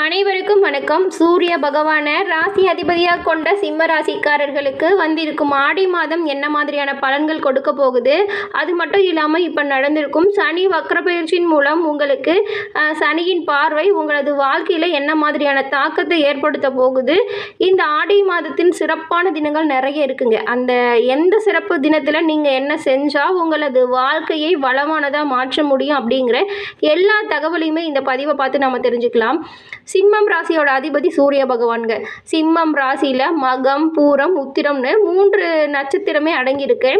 அனைவருக்கும் வணக்கம். சூரிய பகவானை ராசி அதிபதியாக கொண்ட சிம்ம ராசிக்காரர்களுக்கு வந்திருக்கும் ஆடி மாதம் என்ன மாதிரியான பலன்கள் கொடுக்க போகுது? அது மட்டும் இல்லாமல் இப்போ நடந்திருக்கும் சனி வக்ரப்பெயர்ச்சியின் மூலம் உங்களுக்கு சனியின் பார்வை உங்களது வாழ்க்கையில் என்ன மாதிரியான தாக்கத்தை ஏற்படுத்த போகுது? இந்த ஆடி மாதத்தின் சிறப்பான தினங்கள் நிறைய இருக்குங்க. அந்த எந்த சிறப்பு தினத்தில் நீங்கள் என்ன செஞ்சால் உங்களது வாழ்க்கையை வளமானதாக மாற்ற முடியும் அப்படிங்கிற எல்லா தகவலையுமே இந்த பதிவை பார்த்து நம்ம தெரிஞ்சுக்கலாம். சிம்மம் ராசியோட அதிபதி சூரிய பகவான்க சிம்மம் ராசியில் மகம் பூரம் உத்திரம்னு மூன்று நட்சத்திரமே அடங்கியிருக்கு.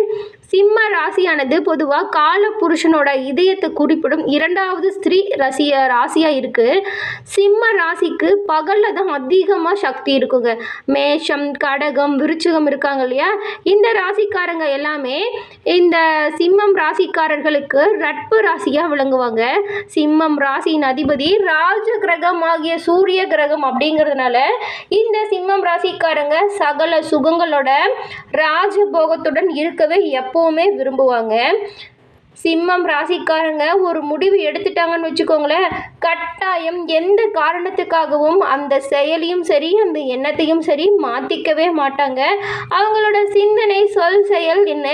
சிம்ம ராசியானது பொதுவாக கால புருஷனோட இதயத்தை குறிப்பிடும் இரண்டாவது ஸ்திரீ ரசிய ராசியாக இருக்குது சிம்ம ராசிக்கு பகலில் தான் அதிகமாக சக்தி இருக்குங்க. மேஷம் கடகம் விருச்சகம் இருக்காங்க இல்லையா? இந்த ராசிக்காரங்க எல்லாமே இந்த சிம்மம் ராசிக்காரர்களுக்கு நட்பு ராசியாக விளங்குவாங்க. சிம்மம் ராசியின் அதிபதி ராஜ கிரகம் ஆகிய சூரிய கிரகம் அப்படிங்கிறதுனால இந்த சிம்மம் ராசிக்காரங்க சகல சுகங்களோட ராஜபோகத்துடன் இருக்கவே எப்போவுமே விரும்புவாங்க. சிம்மம் ராசிக்காரங்க ஒரு முடிவு எடுத்துட்டாங்கன்னு வச்சுக்கோங்களேன். கட்டாயம் எந்த காரணத்துக்காகவும் அந்த செயலையும் சரி அந்த எண்ணத்தையும் சரி மாற்றிக்கவே மாட்டாங்க. அவங்களோட சிந்தனை சொல் செயல் என்ன?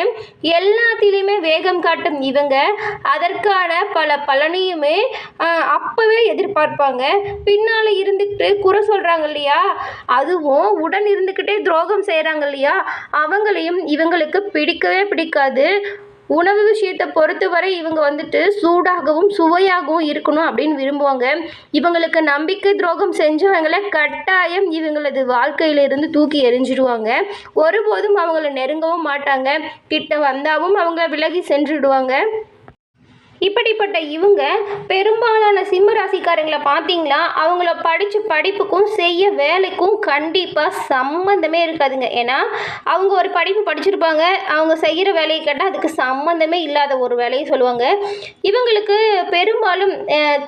எல்லாத்திலையுமே வேகம் காட்டும் இவங்க. அதற்கான பல பலனையுமே அப்போவே எதிர்பார்ப்பாங்க. பின்னால் இருந்துக்கிட்டு குறை சொல்கிறாங்க இல்லையா? அதுவும் உடன் இருந்துக்கிட்டே துரோகம் செய்கிறாங்க இல்லையா? அவங்களையும் இவங்களுக்கு பிடிக்கவே பிடிக்காது. உணவு விஷயத்தை பொறுத்தவரை இவங்க வந்துட்டு சூடாகவும் சுவையாகவும் இருக்கணும் அப்படின்னு விரும்புவாங்க. இவங்களுக்கு நம்பிக்கை துரோகம் செஞ்சவங்களை கட்டாயம் இவங்களது வாழ்க்கையிலிருந்து தூக்கி எரிஞ்சிடுவாங்க ஒருபோதும் அவங்கள நெருங்கவும் மாட்டாங்க. கிட்ட வந்தாவும் அவங்கள விலகி சென்றுடுவாங்க. இப்படிப்பட்ட இவங்க பெரும்பாலான சிம்ம ராசிக்காரங்களை பார்த்தீங்களா? அவங்கள படித்த படிப்புக்கும் செய்ய வேலைக்கும் கண்டிப்பாக சம்மந்தமே இருக்காதுங்க. ஏன்னா அவங்க ஒரு படிப்பு படிச்சிருப்பாங்க. அவங்க செய்கிற வேலையை கேட்டால் அதுக்கு சம்மந்தமே இல்லாத ஒரு வேலையை சொல்லுவாங்க. இவங்களுக்கு பெரும்பாலும்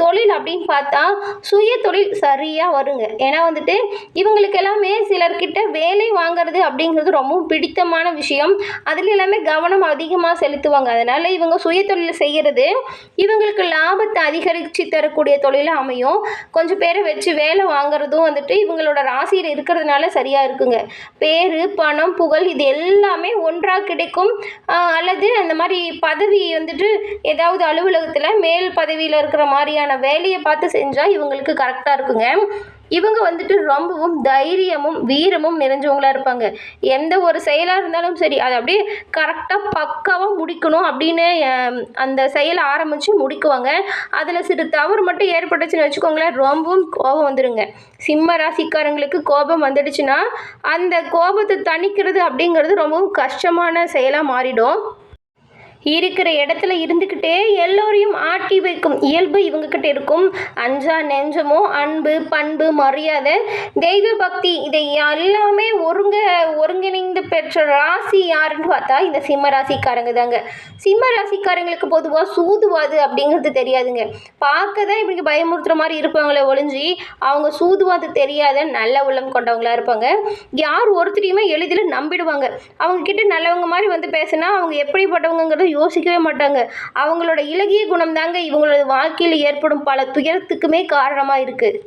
தொழில் அப்படின்னு பார்த்தா சுய தொழில் சரியாக வருங்க. ஏன்னா வந்துட்டு இவங்களுக்கு எல்லாமே சிலர்கிட்ட வேலை வாங்குறது அப்படிங்கிறது ரொம்பவும் பிடித்தமான விஷயம். அதில் எல்லாமே கவனம் அதிகமாக செலுத்துவாங்க. அதனால் இவங்க சுய தொழில் செய்கிறது இவங்களுக்கு லாபத்தை அதிகரித்து தரக்கூடிய தொழிலாக அமையும். கொஞ்சம் பேரை வச்சு வேலை வாங்குறதும் வந்துட்டு இவங்களோட ராசியில் இருக்கிறதுனால சரியாக இருக்குங்க. பேர் பணம் புகழ் இது எல்லாமே ஒன்றாக கிடைக்கும். அல்லது அந்த மாதிரி பதவி வந்துட்டு ஏதாவது அலுவலகத்தில் மேல் பதவியில் இருக்கிற மாதிரியான வேலையை பார்த்து செஞ்சால் இவங்களுக்கு கரெக்டாக இருக்குங்க. இவங்க வந்துட்டு ரொம்பவும் தைரியமும் வீரமும் நிறைஞ்சவங்களா இருப்பாங்க. எந்த ஒரு செயலாக இருந்தாலும் சரி அதை அப்படியே கரெக்டாக பக்காவாக முடிக்கணும் அப்படின்னு அந்த செயலை ஆரம்பித்து முடிக்குவாங்க. அதில் சிறு தவறு மட்டும் ஏற்பட்டுச்சுன்னு வச்சுக்கோங்களேன் ரொம்பவும் கோபம் வந்துடுங்க சிம்ம ராசிக்காரங்களுக்கு கோபம் வந்துடுச்சுன்னா அந்த கோபத்தை தணிக்கிறது அப்படிங்கிறது ரொம்பவும் கஷ்டமான செயலாக மாறிடும். இருக்கிற இடத்துல இருந்துக்கிட்டே எல்லோரையும் ஆட்டி வைக்கும் இயல்பு இவங்கக்கிட்ட இருக்கும். அஞ்சா நெஞ்சமோ அன்பு பண்பு மரியாதை தெய்வ பக்தி இதை எல்லாமே ஒருங்க ஒருங்கிணைந்து பெற்ற ராசி யாருன்னு பார்த்தா இந்த சிம்ம ராசிக்காரங்க தாங்க. சிம்ம ராசிக்காரங்களுக்கு பொதுவாக சூதுவாது அப்படிங்கிறது தெரியாதுங்க. பார்க்க தான் இப்படி பயமுறுத்துற மாதிரி இருப்பாங்களே ஒழிஞ்சு அவங்க சூதுவாது தெரியாத நல்ல உள்ளம் கொண்டவங்களா இருப்பாங்க. யார் ஒருத்தரையுமே எளிதில் நம்பிடுவாங்க. அவங்க கிட்ட நல்லவங்க மாதிரி வந்து பேசினா அவங்க எப்படிப்பட்டவங்கிறத யோசிக்கவே மாட்டாங்க. அவங்களோட இலகிய குணம் தாங்க இவங்களோட வாழ்க்கையில் ஏற்படும் பல துயரத்துக்குமே காரணமாக இருக்குது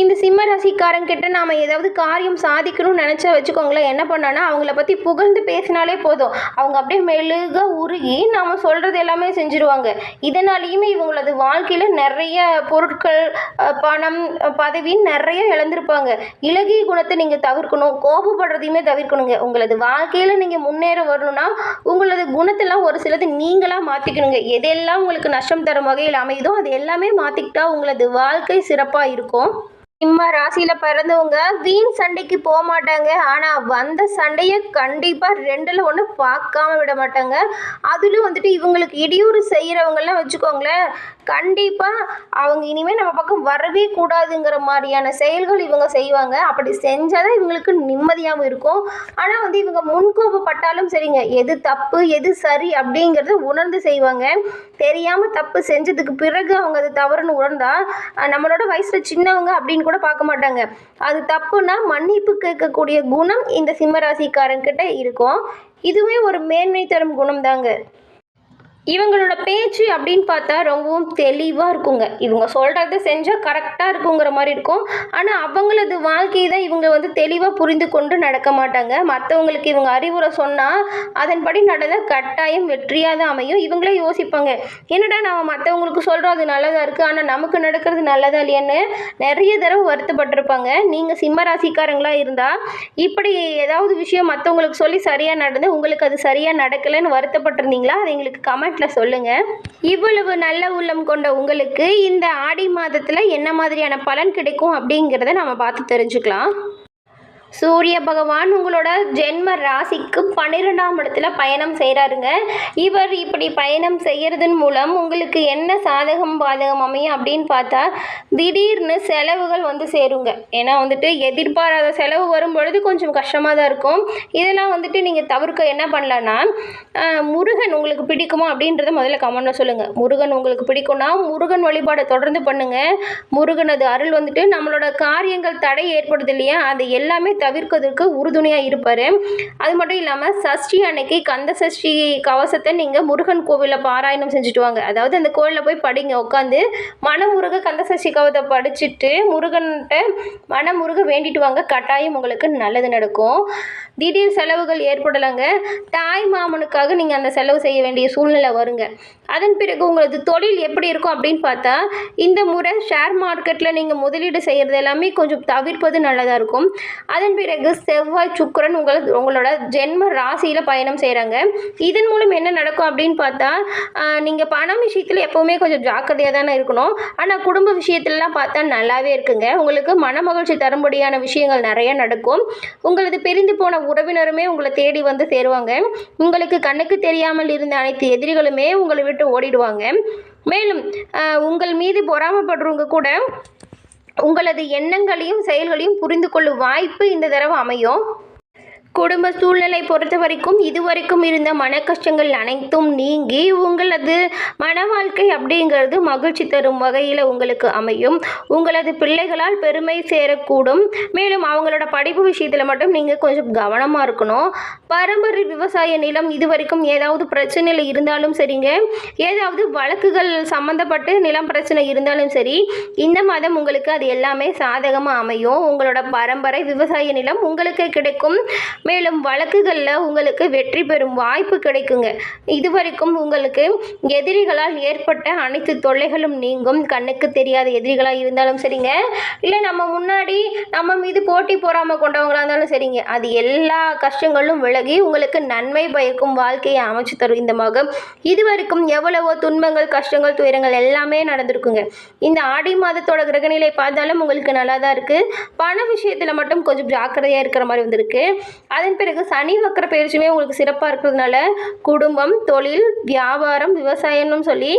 இந்த சிம்ம ராசிக்காரங்கிட்ட நாம் ஏதாவது காரியம் சாதிக்கணும்னு நினச்சா வச்சுக்கோங்களேன். என்ன பண்ணான்னா அவங்கள பற்றி புகழ்ந்து பேசினாலே போதும். அவங்க அப்படியே மெழுக உருகி நாம் சொல்கிறது எல்லாமே செஞ்சுருவாங்க. இதனாலேயுமே இவங்களது வாழ்க்கையில் நிறைய பொருட்கள் பணம் பதவின்னு நிறைய இழந்திருப்பாங்க. இலகிய குணத்தை நீங்கள் தவிர்க்கணும் கோபப்படுறதையுமே தவிர்க்கணுங்க. உங்களது வாழ்க்கையில் நீங்கள் முன்னேற வரணும்னா உங்களது குணத்தெல்லாம் ஒரு சிலது நீங்களாக மாற்றிக்கணுங்க எதெல்லாம் உங்களுக்கு நஷ்டம் தரும் வகையில் அமையுதோ அது எல்லாமே மாற்றிக்கிட்டா உங்களது வாழ்க்கை சிறப்பாக இருக்கும். சிம்ம ராசியில் பிறந்தவங்க வீண் சண்டைக்கு போக மாட்டாங்க. ஆனால் வந்த சண்டையை கண்டிப்பாக ரெண்டில் ஒன்று பார்க்காம விட மாட்டாங்க. அதுலயும் வந்துட்டு இவங்களுக்கு இடியூறு செய்கிறவங்கெல்லாம் வச்சுக்கோங்களேன். கண்டிப்பாக அவங்க இனிமேல் நம்ம பக்கம் வரவே கூடாதுங்கிற மாதிரியான செயல்கள் இவங்க செய்வாங்க. அப்படி செஞ்சால் தான் இவங்களுக்கு நிம்மதியாகவும் இருக்கும். ஆனால் வந்து இவங்க முன்கோபப்பட்டாலும் சரிங்க. எது தப்பு எது சரி அப்படிங்கிறத உணர்ந்து செய்வாங்க. தெரியாமல் தப்பு செஞ்சதுக்கு பிறகு அவங்க அது தவறுன்னு உணர்ந்தா நம்மளோட வயசில் சின்னவங்க அப்படின்னு கூட பார்க்க மாட்டாங்க. அது தப்புனா மன்னிப்பு கேட்கக்கூடிய குணம் இந்த சிம்மராசிக்காரங்கிட்ட இருக்கும். இதுவே ஒரு மேன்மை தரும் குணம் தாங்க இவங்களோட பேச்சு அப்படின்னு பார்த்தா ரொம்பவும் தெளிவாக இருக்குங்க. இவங்க சொல்கிறத செஞ்சால் கரெக்டாக இருக்குங்கிற மாதிரி இருக்கும். ஆனால் அவங்களது வாழ்க்கையை தான் இவங்க வந்து தெளிவாக புரிந்து கொண்டு நடக்க மாட்டாங்க. மற்றவங்களுக்கு இவங்க அறிவுரை சொன்னால் அதன்படி நடந்த கட்டாயம் வெற்றியாக தான் அமையும். இவங்களே யோசிப்பாங்க. என்னடா நம்ம மற்றவங்களுக்கு சொல்கிறோம் அது நல்லதாக இருக்குது ஆனால் நமக்கு நடக்கிறது நல்லதா இல்லையான்னு நிறைய தடவை வருத்தப்பட்டிருப்பாங்க. நீங்கள் சிம்ம ராசிக்காரங்களாக இருந்தால் இப்படி ஏதாவது விஷயம் மற்றவங்களுக்கு சொல்லி சரியாக நடந்து உங்களுக்கு அது சரியாக நடக்கலைன்னு வருத்தப்பட்டிருந்தீங்களா? அது எங்களுக்கு கமெண்ட்டில் சொல்லுங்கள் இவ்வளவு நல்ல உள்ளம் கொண்ட உங்களுக்கு இந்த ஆடி மாதத்தில் என்ன மாதிரியான பலன் கிடைக்கும் அப்படிங்கிறத நம்ம பார்த்து தெரிஞ்சுக்கலாம். சூரிய பகவான் உங்களோட ஜென்ம ராசிக்கு பன்னிரெண்டாம் இடத்துல பயணம் செய்கிறாருங்க இவர் இப்படி பயணம் செய்கிறதன் மூலம் உங்களுக்கு என்ன சாதகம் பாதகம் அமையும் அப்படின்னு பார்த்தா திடீர்னு செலவுகள் வந்து சேருங்க. ஏன்னா வந்துட்டு எதிர்பாராத செலவு வரும் பொழுது கொஞ்சம் கஷ்டமாக தான் இருக்கும். இதெல்லாம் வந்துட்டு நீங்கள் தவிர்க்க என்ன பண்ணலான்னா முருகன் உங்களுக்கு பிடிக்குமா அப்படின்றத முதல்ல கமெண்ட்டில் சொல்லுங்கள் முருகன் உங்களுக்கு பிடிக்கும்னா முருகன் வழிபாடை தொடர்ந்து பண்ணுங்கள் முருகனது அருள் வந்துட்டு நம்மளோட காரியங்கள் தடை ஏற்படுது இல்லையா? அது எல்லாமே தவிர்க்கிறதுக்கு உறுதுணையாக இருப்பார். அது மட்டும் இல்லாமல் சஷ்டி அன்னைக்கு கந்த சஷ்டி கவசத்தை நீங்கள் முருகன் கோவிலில் பாராயணம் செஞ்சுட்டு வாங்க அதாவது அந்த கோவிலில் போய் படிங்க உட்காந்து மனமுருக கந்த சஷ்டி கவத்தை படிச்சுட்டு முருகன்கிட்ட மனமுருக வேண்டிட்டு வாங்க கட்டாயம் உங்களுக்கு நல்லது நடக்கும். திடீர் செலவுகள் ஏற்படலைங்க. தாய் மாமனுக்காக நீங்கள் அந்த செலவு செய்ய வேண்டிய சூழ்நிலை வருங்க. அதன் பிறகு உங்களது தொழில் எப்படி இருக்கும் அப்படின்னு பார்த்தா இந்த முறை ஷேர் மார்க்கெட்டில் நீங்கள் முதலீடு செய்கிறது எல்லாமே கொஞ்சம் தவிர்ப்பது நல்லதாக இருக்கும். அதன் பிறகு செவ்வாய் சுக்கரன் உங்களை உங்களோட ஜென்ம ராசியில் பயணம் செய்கிறாங்க இதன் மூலம் என்ன நடக்கும் அப்படின்னு பார்த்தா நீங்கள் பணம் விஷயத்தில் எப்போவுமே கொஞ்சம் ஜாக்கிரதையாக தானே இருக்கணும். ஆனால் குடும்ப விஷயத்துலலாம் பார்த்தா நல்லாவே இருக்குங்க. உங்களுக்கு மன மகிழ்ச்சி தரும்படியான விஷயங்கள் நிறைய நடக்கும். உங்களது பிரிந்து போன உறவினருமே உங்களை தேடி வந்து சேருவாங்க. உங்களுக்கு கண்ணுக்கு தெரியாமல் இருந்த அனைத்து எதிரிகளுமே உங்களை விட்டு ஓடிடுவாங்க. மேலும் உங்கள் மீது பொறாமைப்படுறவங்க கூட உங்களது எண்ணங்களையும் செயல்களையும் புரிந்து கொள்ளும் வாய்ப்பு இந்த தடவை அமையும். குடும்ப சூழ்நிலை பொறுத்த வரைக்கும் இதுவரைக்கும் இருந்த மன கஷ்டங்கள் அனைத்தும் நீங்கி உங்களது மன வாழ்க்கை அப்படிங்கிறது மகிழ்ச்சி தரும் வகையில் உங்களுக்கு அமையும். உங்களது பிள்ளைகளால் பெருமை சேரக்கூடும். மேலும் அவங்களோட படிப்பு விஷயத்தில் மட்டும் நீங்கள் கொஞ்சம் கவனமாக இருக்கணும். பரம்பரை விவசாய நிலம் இதுவரைக்கும் ஏதாவது பிரச்சனையில் இருந்தாலும் சரிங்க. ஏதாவது வழக்குகள் சம்மந்தப்பட்டு நிலம் பிரச்சனை இருந்தாலும் சரி இந்த மாதம் உங்களுக்கு அது எல்லாமே சாதகமாக அமையும். உங்களோட பரம்பரை விவசாய நிலம் உங்களுக்கு கிடைக்கும். மேலும் வழக்குகளில் உங்களுக்கு வெற்றி பெறும் வாய்ப்பு கிடைக்குங்க. இதுவரைக்கும் உங்களுக்கு எதிரிகளால் ஏற்பட்ட அனைத்து தொல்லைகளும் நீங்கும். கண்ணுக்கு தெரியாத எதிரிகளாக இருந்தாலும் சரிங்க. இல்லை நம்ம முன்னாடி நம்ம மீது போட்டி போறாமல் கொண்டவங்களாக இருந்தாலும் சரிங்க. அது எல்லா கஷ்டங்களும் விலகி உங்களுக்கு நன்மை பயக்கும் வாழ்க்கையை அமைச்சு தரும் இந்த மகம். இதுவரைக்கும் எவ்வளவோ துன்பங்கள் கஷ்டங்கள் துயரங்கள் எல்லாமே நடந்திருக்குங்க. இந்த ஆடி மாதத்தோட கிரகநிலை பார்த்தாலும் உங்களுக்கு நல்லா தான் இருக்குது பண விஷயத்தில் மட்டும் கொஞ்சம் ஜாக்கிரதையாக இருக்கிற மாதிரி வந்திருக்கு. அதன் பிறகு சனி வக்கர பயிற்சியுமே உங்களுக்கு சிறப்பாக இருக்கிறதுனால குடும்பம் தொழில் வியாபாரம் விவசாயம்னு சொல்லி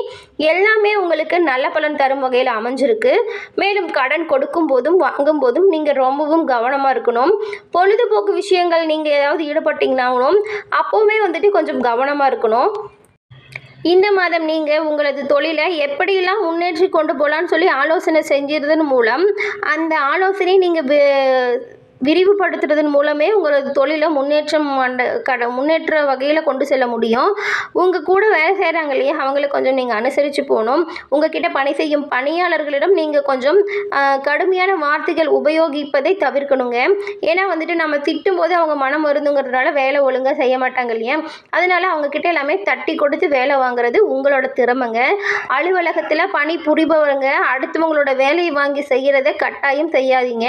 எல்லாமே உங்களுக்கு நல்ல பலன் தரும் வகையில் அமைஞ்சிருக்கு. மேலும் கடன் கொடுக்கும் போதும் வாங்கும் போதும் நீங்கள் ரொம்பவும் கவனமாக இருக்கணும். பொழுதுபோக்கு விஷயங்கள் நீங்கள் ஏதாவது ஈடுபட்டீங்கனாலும் அப்போவுமே வந்துட்டு கொஞ்சம் கவனமாக இருக்கணும். இந்த மாதம் நீங்கள் உங்களது தொழிலை எப்படியெல்லாம் முன்னேற்றி கொண்டு போகலான்னு சொல்லி ஆலோசனை செஞ்சிருந்ததன் மூலம் அந்த ஆலோசனை நீங்கள் விரிவுபடுத்துறதன் மூலமே உங்களது தொழிலை முன்னேற்றம் கட முன்னேற்ற வகையில் கொண்டு செல்ல முடியும். உங்கள் கூட வேலை செய்கிறாங்க இல்லையா? அவங்கள கொஞ்சம் நீங்கள் அனுசரித்து போகணும். உங்ககிட்ட பணி செய்யும் பணியாளர்களிடம் நீங்கள் கொஞ்சம் கடுமையான வார்த்தைகள் உபயோகிப்பதை தவிர்க்கணுங்க. ஏன்னா வந்துட்டு நம்ம திட்டும் போது அவங்க மனம் வருதுங்கிறதுனால வேலை ஒழுங்காக செய்ய மாட்டாங்க இல்லையா? அதனால அவங்க கிட்ட எல்லாமே தட்டி கொடுத்து வேலை வாங்குறது உங்களோட திறமைங்க. அலுவலகத்தில் பணி புரிபவங்க அடுத்தவங்களோட வேலையை வாங்கி செய்கிறத கட்டாயம் செய்யாதீங்க.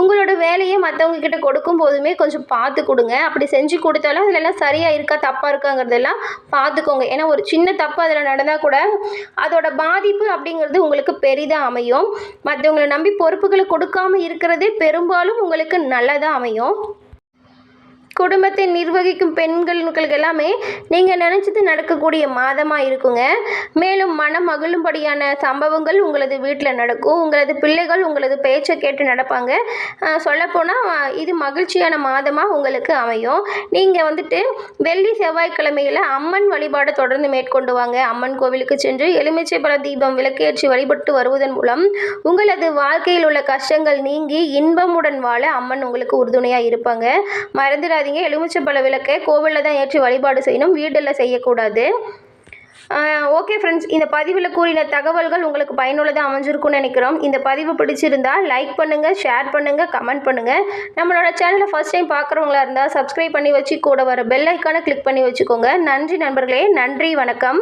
உங்களோட வேலையை மற்றவங்க கிட்ட கொடுக்கும் போதுமே கொஞ்சம் பார்த்து கொடுங்க. அப்படி செஞ்சு கொடுத்தாலும் அதிலெல்லாம் சரியாக இருக்கா தப்பாக இருக்காங்கிறதெல்லாம் பார்த்துக்கோங்க. ஏன்னா ஒரு சின்ன தப்பு அதில் நடந்தால் கூட அதோட பாதிப்பு அப்படிங்கிறது உங்களுக்கு பெரிதாக அமையும். மற்றவங்களை நம்பி பொறுப்புகளை கொடுக்காம இருக்கிறதே பெரும்பாலும் உங்களுக்கு நல்லதாக அமையும். குடும்பத்தை நிர்வகிக்கும் பெண்களுக்கு எல்லாமே நீங்கள் நினச்சது நடக்கக்கூடிய மாதமாக இருக்குங்க. மேலும் மனம் மகிழும்படியான சம்பவங்கள் உங்களது வீட்டில் நடக்கும். உங்களது பிள்ளைகள் உங்களது பேச்சை கேட்டு நடப்பாங்க. சொல்லப்போனால் இது மகிழ்ச்சியான மாதமாக உங்களுக்கு அமையும். நீங்கள் வந்துட்டு வெள்ளி செவ்வாய்க்கிழமையில் அம்மன் வழிபாடை தொடர்ந்து மேற்கொண்டு வாங்க. அம்மன் கோவிலுக்கு சென்று எலுமிச்சை பல தீபம் விளக்கேற்றி வழிபட்டு வருவதன் மூலம் உங்களது வாழ்க்கையில் உள்ள கஷ்டங்கள் நீங்கி இன்பமுடன் வாழ அம்மன் உங்களுக்கு உறுதுணையாக இருப்பாங்க. மறந்துடாதீங்க. எலுமிச்சை பழ விளக்கை கோவிலில் தான் ஏற்றி வழிபாடு செய்யணும் வீட்டில் செய்யக்கூடாது. ஓகே ஃப்ரெண்ட்ஸ் இந்த பதிவில் கூறின தகவல்கள் உங்களுக்கு பயனுள்ளதாக அமைஞ்சிருக்கும்னு நினைக்கிறோம். இந்த பதிவு பிடிச்சிருந்தால் லைக் பண்ணுங்கள் ஷேர் பண்ணுங்கள் கமெண்ட் பண்ணுங்கள் நம்மளோட சேனலை ஃபர்ஸ்ட் டைம் பார்க்குறவங்களா இருந்தால் சப்ஸ்கிரைப் பண்ணி வச்சு கூட வர பெல் ஐக்கானை கிளிக் பண்ணி வச்சுக்கோங்க. நன்றி நண்பர்களே நன்றி வணக்கம்.